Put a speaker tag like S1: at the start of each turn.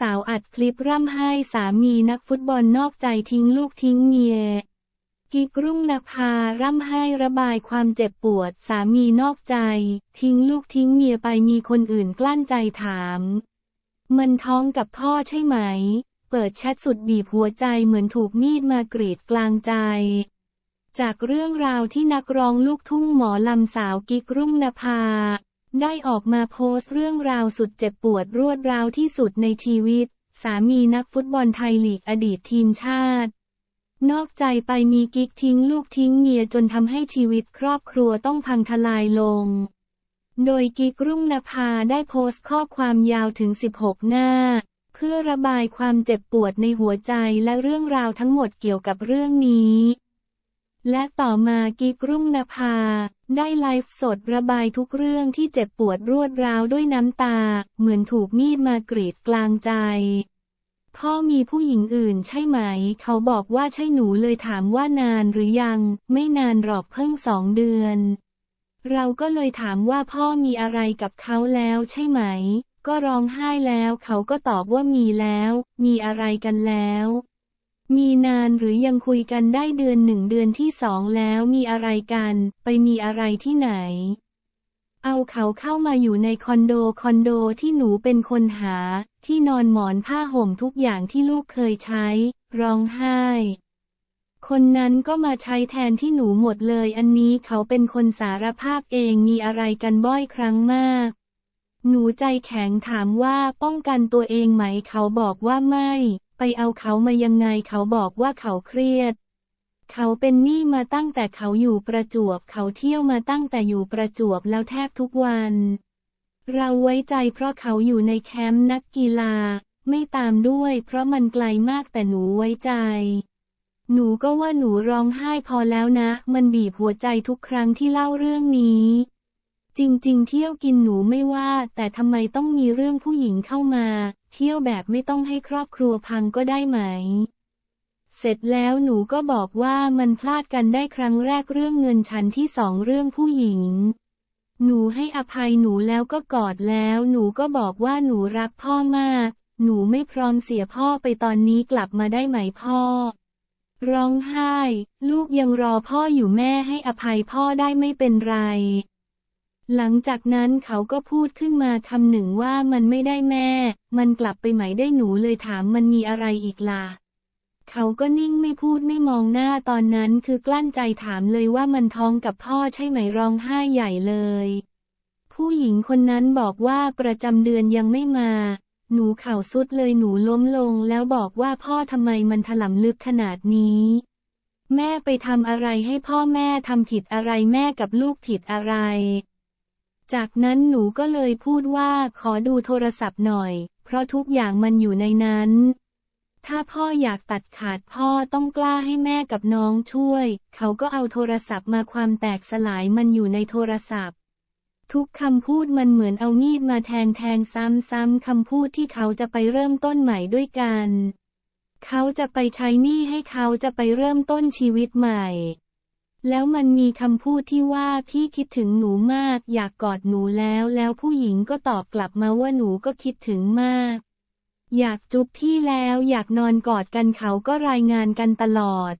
S1: สาวอัดคลิปร่ำไห้สามีนักฟุตบอลนอกใจทิ้งลูกทิ้งเมียกิกรุ่งนภาร่ำไห้ระบายความเจ็บปวดสามีนอกใจ ทิ้งลูกทิ้งเมียไปมีคนอื่นกลั้นใจถาม มันท้องกับพ่อใช่ไหม เปิดแชทสุดบีบหัวใจเหมือนถูกมีดมากรีดกลางใจ จากเรื่องราวที่นักร้องลูกทุ่งหมอลำสาวกิกรุ่งนภา ได้ออกมาโพสต์เรื่องราวสุดเจ็บปวดรวดราวที่สุดในชีวิต สามีนักฟุตบอลไทยลีกอดีตทีมชาติ นอกใจไปมีกิ๊กทิ้งลูกทิ้งเมียจนทำให้ชีวิตครอบครัวต้องพังทลายลง โดยกิ๊กรุ่งนภาได้โพสต์ข้อความยาวถึง 16 หน้า เพื่อระบายความเจ็บปวดในหัวใจและเรื่องราวทั้งหมดเกี่ยวกับเรื่องนี้ และต่อมากิกรุ่งนภา ได้ไลฟ์สดระบายทุกเรื่องที่เจ็บปวดรวดร้าวด้วยน้ำตา เหมือนถูกมีดมากรีดกลางใจ พ่อมีผู้หญิงอื่นใช่ไหม เขาบอกว่าใช่หนูเลยถามว่านานหรือยัง ไม่นานหรอกเพิ่งสองเดือน เราก็เลยถามว่าพ่อมีอะไรกับเขาแล้วใช่ไหม ก็ร้องไห้แล้วเขาก็ตอบว่ามีแล้ว มีอะไรกันแล้ว มีนานหรือยังคุยกันได้เดือนหนึ่งเดือนที่สองแล้วมีอะไรกัน ไปมีอะไรที่ไหน เอาเขาเข้ามาอยู่ในคอนโดคอนโดที่หนูเป็นคนหา ที่นอนหมอนผ้าห่มทุกอย่างที่ลูกเคยใช้ ร้องไห้ คนนั้นก็มาใช้แทนที่หนูหมดเลย อันนี้เขาเป็นคนสารภาพเองมีอะไรกันบ่อยครั้งมาก หนูใจแข็งถามว่าป้องกันตัวเองไหมเขาบอกว่าไม่ ไปเอาเขามายังไงเขาบอกว่าเขาเครียด เขาเป็นหนี้มาตั้งแต่เขาอยู่ประจวบ เขาเที่ยวมาตั้งแต่อยู่ประจวบแล้วแทบทุกวัน เราไว้ใจเพราะเขาอยู่ในแคมป์นักกีฬา ไม่ตามด้วย เพราะมันไกลมากแต่หนูไว้ใจ หนูก็ว่าหนูร้องไห้พอแล้วนะ มันบีบหัวใจทุกครั้งที่เล่าเรื่องนี้จริง ๆ เที่ยวกินหนูไม่ว่า แต่ทำไมต้องมีเรื่องผู้หญิงเข้ามา เที่ยวแบบไม่ต้องให้ครอบครัวพังก็ได้ไหม เสร็จแล้วหนูก็บอกว่ามันพลาดกันได้ครั้งแรกเรื่องเงินชั้นที่สองเรื่องผู้หญิง หนูให้อภัยหนูแล้วก็กอดแล้ว หนูก็บอกว่าหนูรักพ่อมาก หนูไม่พร้อมเสียพ่อไปตอนนี้กลับมาได้ไหมพ่อ ร้องไห้ ลูกยังรอพ่ออยู่แม่ให้อภัยพ่อได้ไม่เป็นไร หลังจากนั้นเขาก็พูดขึ้นมาคำหนึ่งว่ามันไม่ได้แม่ มันกลับไปไหมได้หนูเลยถามมันมีอะไรอีกล่ะ เขาก็นิ่งไม่พูดไม่มองหน้าตอนนั้นคือกลั้นใจถามเลยว่ามันท้องกับพ่อใช่ไหมร้องไห้ใหญ่เลย ผู้หญิงคนนั้นบอกว่าประจำเดือนยังไม่มา หนูเข่าสุดเลยหนูล้มลงแล้วบอกว่าพ่อทำไมมันถลำลึกขนาดนี้แม่ไปทำอะไรให้พ่อแม่ทำผิดอะไรแม่กับลูกผิดอะไร จากนั้นหนูก็เลยพูดว่าขอดูโทรศัพท์หน่อย เพราะทุกอย่างมันอยู่ในนั้น ถ้าพ่ออยากตัดขาดพ่อต้องกล้าให้แม่กับน้องช่วย เขาก็เอาโทรศัพท์มาความแตกสลายมันอยู่ในโทรศัพท์ ทุกคำพูดมันเหมือนเอามีดมาแทงแทงซ้ำๆคำพูดที่เขาจะไปเริ่มต้นใหม่ด้วยกัน เขาจะไปใช้หนี้ให้เขาจะไปเริ่มต้นชีวิตใหม่ แล้วมันมีคำพูดที่ว่าพี่คิดถึงหนูมาก อยากกอดหนูแล้วแล้วผู้หญิงก็ตอบกลับมาว่าหนูก็คิดถึงมาก อยากจุ๊บพี่แล้วอยากนอนกอดกันเขาก็รายงานกันตลอด